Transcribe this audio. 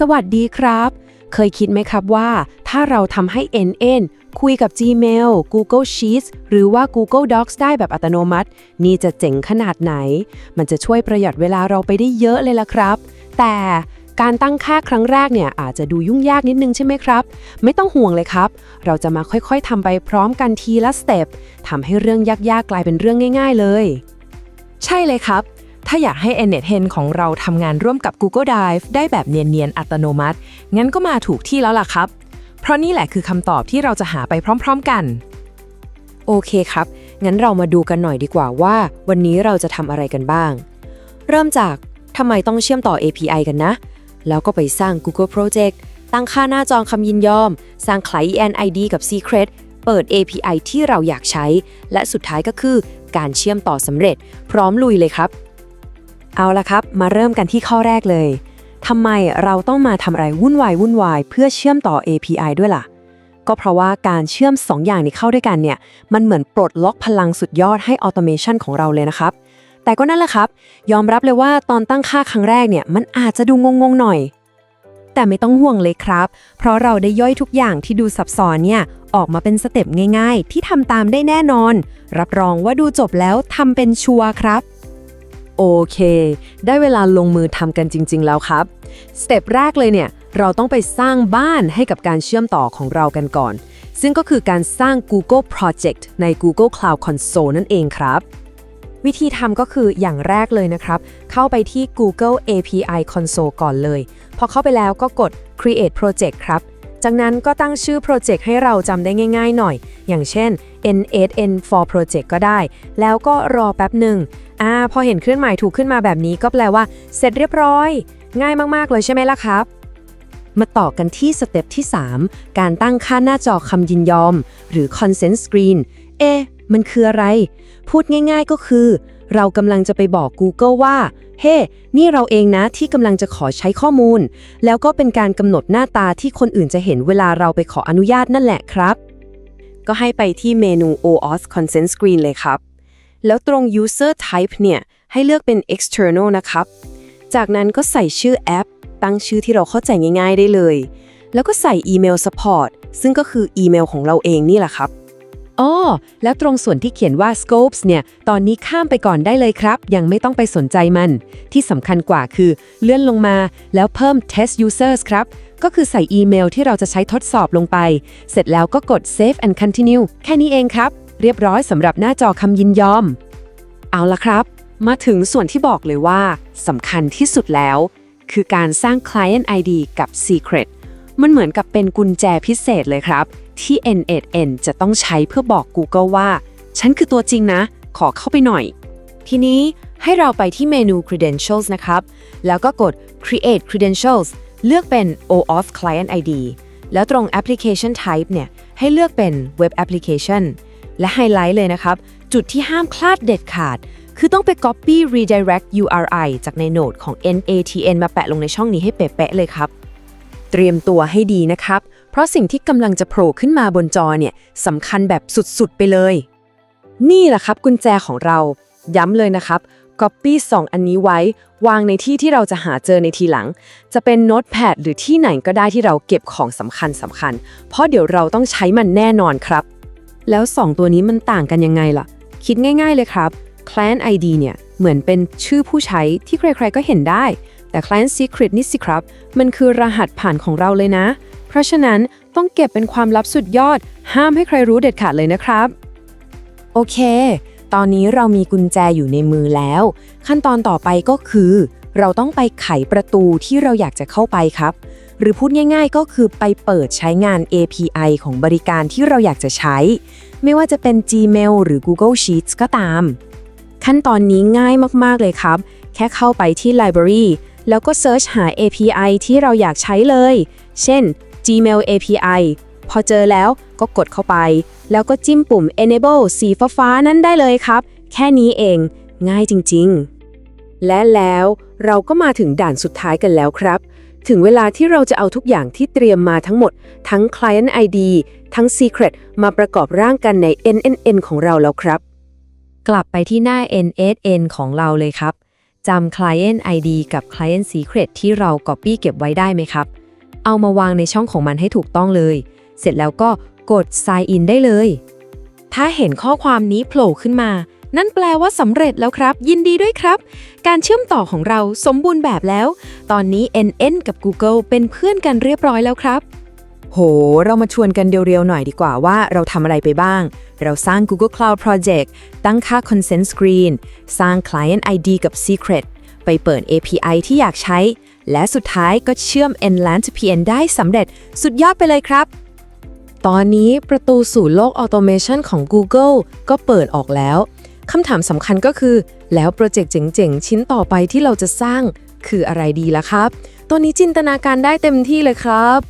สวัสดีครับ เคยคิดไหมครับว่า ถ้าเราทำให้ NN คุยกับ Gmail Google Sheets หรือว่า Google Docs ได้แบบอัตโนมัติ นี่จะเจ๋งขนาดไหน มันจะช่วยประหยัดเวลาเราไปได้เยอะเลยล่ะครับ แต่การตั้งค่าครั้งแรกเนี่ยอาจจะดูยุ่งยากนิดนึงใช่ไหมครับ ไม่ต้องห่วงเลยครับ เราจะมาค่อยๆทำไปพร้อมกันทีละสเต็ปทำให้เรื่องยากๆกลายเป็นเรื่องง่าย ๆ เลย ใช่เลยครับ ถ้าอยากให้ n n e t h e n ของเราทำงานร่วมกับ Google Drive ได้แบบเนียนๆ อัตโนมัติ งั้นก็มาถูกที่แล้วล่ะครับ เพราะนี่แหละคือคำตอบที่เราจะหาไปพร้อม ๆกัน โอเคครับ งั้นเรามาดูกันหน่อยดีกว่าว่า วันนี้เราจะทำอะไรกันบ้าง เริ่มจากทำไมต้องเชื่อมต่อ API กันนะ แล้วก็ไปสร้าง Google Project ตั้งค่าหน้าจองคำยินยอม สร้าง Client ID กับ Secret เปิด API ที่เราอยากใช้ และสุดท้ายก็คือการเชื่อมต่อสำเร็จ พร้อมลุยเลยครับ เอาละครับ มาเริ่มกันที่ข้อแรกเลยทำไมเราต้องมาทำอะไรวุ่นวายวุ่นวายเพื่อเชื่อมต่อ API ด้วยล่ะ ก็เพราะว่าการเชื่อม 2 อย่างนี้เข้าด้วยกันเนี่ย มันเหมือนปลดล็อกพลังสุดยอดให้ออโตเมชันของเราเลยนะครับ แต่ก็นั่นแหละครับ ยอมรับเลยว่าตอนตั้งค่าครั้งแรกเนี่ย มันอาจจะดูงงๆหน่อย แต่ไม่ต้องห่วงเลยครับ เพราะเราได้ย่อยทุกอย่างที่ดูซับซ้อนเนี่ยออกมาเป็นสเต็ปง่าย ๆ ที่ทำตามได้แน่นอน รับรองว่าดูจบแล้วทำเป็นชัวร์ครับ โอเค ได้เวลาลงมือทำกันจริง ๆ แล้วครับ สเต็ปแรกเลยเนี่ย เราต้องไปสร้างบ้านให้กับการเชื่อมต่อของเรากันก่อน ซึ่งก็คือการสร้าง Google Project ใน Google Cloud Console นั่นเองครับ วิธีทำก็คืออย่างแรกเลยนะครับ เข้าไปที่ Google API Console ก่อนเลย พอเข้าไปแล้วก็กด Create Project ครับ จากนั้นก็ตั้งชื่อ Project ให้เราจำได้ง่าย ๆ หน่อย อย่างเช่น N8N for Project ก็ได้ แล้วก็รอแป๊บหนึ่ง อ่าพอเห็นเครื่องหมายถูกขึ้นมาแบบนี้ก็แปลว่า เสร็จเรียบร้อย ง่ายมากๆเลยใช่ไหมล่ะครับ มาต่อกันที่สเต็ปที่ 3 การตั้งค่าหน้าจอคำยินยอม หรือ consent screen เอ๊ะมันคืออะไร พูดง่ายๆก็คือ เรากำลังจะไปบอก Google ว่า เฮ้นี่เราเองนะที่กำลังจะขอใช้ข้อมูล แล้วก็เป็นการกำหนดหน้าตาที่คนอื่นจะเห็นเวลาเราไปขออนุญาตนั่นแหละครับ ก็ให้ไปที่เมนู OAuth Consent Screen เลยครับ แล้วตรง User Type เนี่ย ให้เลือกเป็น External นะครับ จากนั้นก็ใส่ชื่อแอป ตั้งชื่อที่เราเข้าใจง่าย ๆ ได้เลย แล้วก็ใส่อีเมล Support ซึ่งก็คืออีเมลของเราเองนี่แหละครับอ๋อแล้วตรงส่วนที่เขียนว่า scopes เนี่ย ตอนนี้ข้ามไปก่อนได้เลยครับ ยังไม่ต้องไปสนใจมัน ที่สำคัญกว่าคือเลื่อนลงมาแล้วเพิ่ม test users ครับ ก็คือใส่อีเมลที่เราจะใช้ทดสอบลงไป เสร็จแล้วก็กด save and continue แค่นี้เองครับ เรียบร้อยสำหรับหน้าจอคำยินยอม เอาละครับ มาถึงส่วนที่บอกเลยว่าสำคัญที่สุดแล้ว คือการสร้าง Client ID กับ Secret มันเหมือนกับเป็นกุญแจพิเศษเลยครับ ที่ N8N จะต้องใช้เพื่อบอก Google ว่า ฉันคือตัวจริงนะ ขอเข้าไปหน่อย ทีนี้ให้เราไปที่เมนู Credentials นะครับ แล้วก็กด Create Credentials เลือกเป็น OAuth Client ID แล้วตรง Application Type เนี่ย ให้เลือกเป็น Web Application และไฮไลท์เลยนะครับ จุดที่ห้ามคลาดเด็ดขาด คือต้องไป Copy Redirect URI จากในโนดของ NATN มาแปะลงในช่องนี้ให้เป๊ะๆเลยครับ เตรียมตัวให้ดีนะครับ เพราะสิ่งที่กำลังจะโผล่ขึ้นมาบนจอเนี่ยสำคัญแบบสุดๆ ไปเลย นี่แหละครับกุญแจของเรา ย้ำเลยนะครับ Copy 2 อันนี้ไว้ วางในที่ที่เราจะหาเจอในทีหลัง จะเป็นโน้ตแพดหรือที่ไหนก็ได้ที่เราเก็บของสำคัญสำคัญ เพราะเดี๋ยวเราต้องใช้มันแน่นอนครับ แล้ว 2 ตัวนี้มันต่างกันยังไงล่ะ คิดง่าย ๆเลยครับ Client ID เนี่ยเหมือนเป็นชื่อผู้ใช้ที่ใครๆก็เห็นได้ แต่ Client Secret นี่สิครับ มันคือรหัสผ่านของเราเลยนะ เพราะฉะนั้นต้องเก็บเป็นความลับสุดยอด ห้ามให้ใครรู้เด็ดขาดเลยนะครับ โอเค ตอนนี้เรามีกุญแจอยู่ในมือแล้ว ขั้นตอนต่อไปก็คือ เราต้องไปไขประตูที่เราอยากจะเข้าไปครับ หรือพูดง่าย ๆ ก็คือไปเปิดใช้งาน API ของบริการที่เราอยากจะใช้ ไม่ว่าจะเป็น Gmail หรือ Google Sheets ก็ตาม ขั้นตอนนี้ง่ายมากๆเลยครับ แค่เข้าไปที่ Library แล้วก็ Search หา API ที่เราอยากใช้เลย เช่น Gmail API พอเจอแล้วก็กดเข้าไป แล้วก็จิ้มปุ่ม Enable สีฟ้าๆนั้นได้เลยครับ แค่นี้เอง ง่ายจริง ๆ และแล้วเราก็มาถึงด่านสุดท้ายกันแล้วครับ ถึงเวลาที่เราจะเอาทุกอย่างที่เตรียมมาทั้งหมด ทั้ง Client ID ทั้ง Secret มาประกอบร่างกันใน NNN ของเราแล้วครับ กลับไปที่หน้า NSN ของเราเลยครับจำ Client ID กับ Client Secret ที่เรา Copy เก็บไว้ได้ไหมครับ เอามาวางในช่องของมันให้ถูกต้องเลย เสร็จแล้วก็กด Sign In ได้เลย ถ้าเห็นข้อความนี้โผล่ขึ้นมา นั่นแปลว่าสำเร็จแล้วครับ ยินดีด้วยครับ การเชื่อมต่อของเราสมบูรณ์แบบแล้ว ตอนนี้ NN กับ Google เป็นเพื่อนกันเรียบร้อยแล้วครับ โห เรามาชวนกันเรียวๆหน่อยดีกว่าว่าเราทำอะไรไปบ้าง เราสร้าง Google Cloud Project ตั้งค่า Consent Screen สร้าง Client ID กับ Secret ไปเปิด API ที่อยากใช้ และสุดท้ายก็เชื่อม NLAN to PN ได้สำเร็จ สุดยอดไปเลยครับตอนนี้ประตูสู่โลกออโตเมชันของ Google ก็เปิดออกแล้ว คำถามสำคัญก็คือ แล้วโปรเจกต์เจ๋งๆ ชิ้นต่อไปที่เราจะสร้างคืออะไรดีล่ะครับ ตอนนี้จินตนาการได้เต็มที่เลยครับ